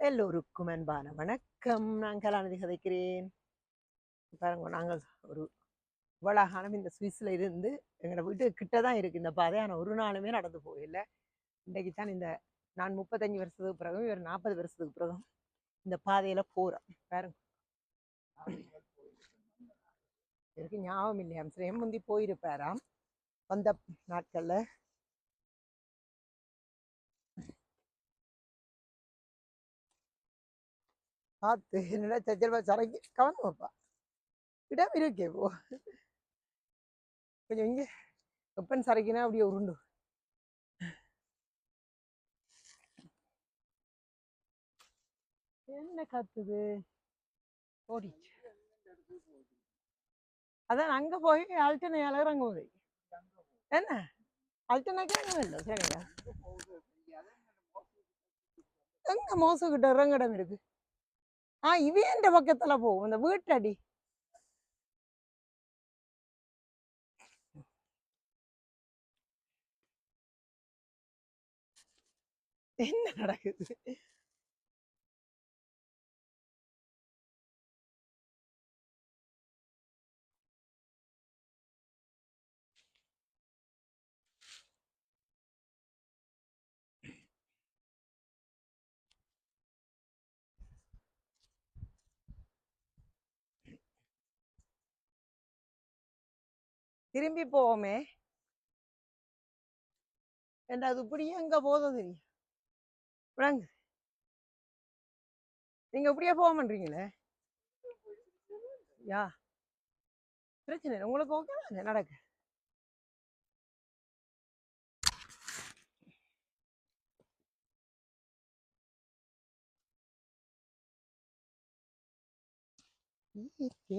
எல்லோருக்கும் அன்பான வணக்கம். நான் கலாநிதி கதைக்கிறேன். பாருங்க நாங்கள் ஒரு இவ்வளவு இந்த சுவிஸில் இருந்து எங்களோட வீட்டு கிட்ட தான் இருக்குது இந்த பாதை. ஆனால் ஒரு நாளுமே நடந்து போகல. இன்றைக்கு தான் இந்த நான் முப்பத்தஞ்சு வருஷத்துக்கு பிறகும் இவர் நாற்பது வருஷத்துக்கு பிறகும் இந்த பாதையில் போகிறோம் பாருங்க. இவருக்கு ஞாபகம் இல்லையாம் சில முந்தி போயிருப்பாராம். வந்த நாட்களில் பார்த்து என்னடா சச்சரவா சரக்கு கவனம் வைப்பா இடம் இருக்கே போ கொஞ்சம் இங்கே வெப்பன் சரக்கினா அப்படியே உருண்டு. என்ன கத்துது? ஓடிச்சு. அதான் அங்க போய் அல்டனை இறங்குவது என்ன? அல்டனாக்கே இல்லை சரிங்க எங்க மோசக்கிட்ட இறங்கிடம் இருக்கு. ஆ இவேண்ட பக்கத்துல போகும் இந்த வீட்டடி. என்ன நடக்குது? திரும்பி போவோமே. ஏண்டா அது இப்படியே எங்க போதும் தெரியும்? விளங்கு. நீங்க இப்படியே போக மாட்டீங்களே? யா. பிரச்சனை இல்லை. உங்களுக்கு ஓகே தானே? நடக்கு. இயற்கை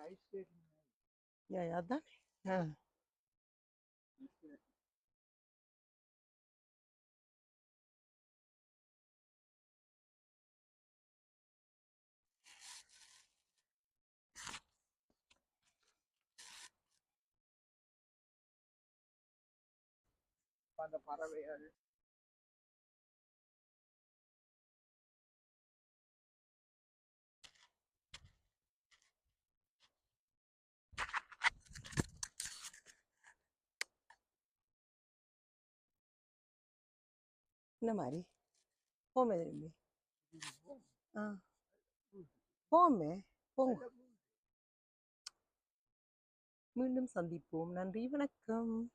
கனி யா அதான் ஆ அந்த பறவை அது என்ன மாதிரி போமே திரும்பி. ஆ. போமே போங்க. மீண்டும் சந்திப்போம். நன்றி. வணக்கம்.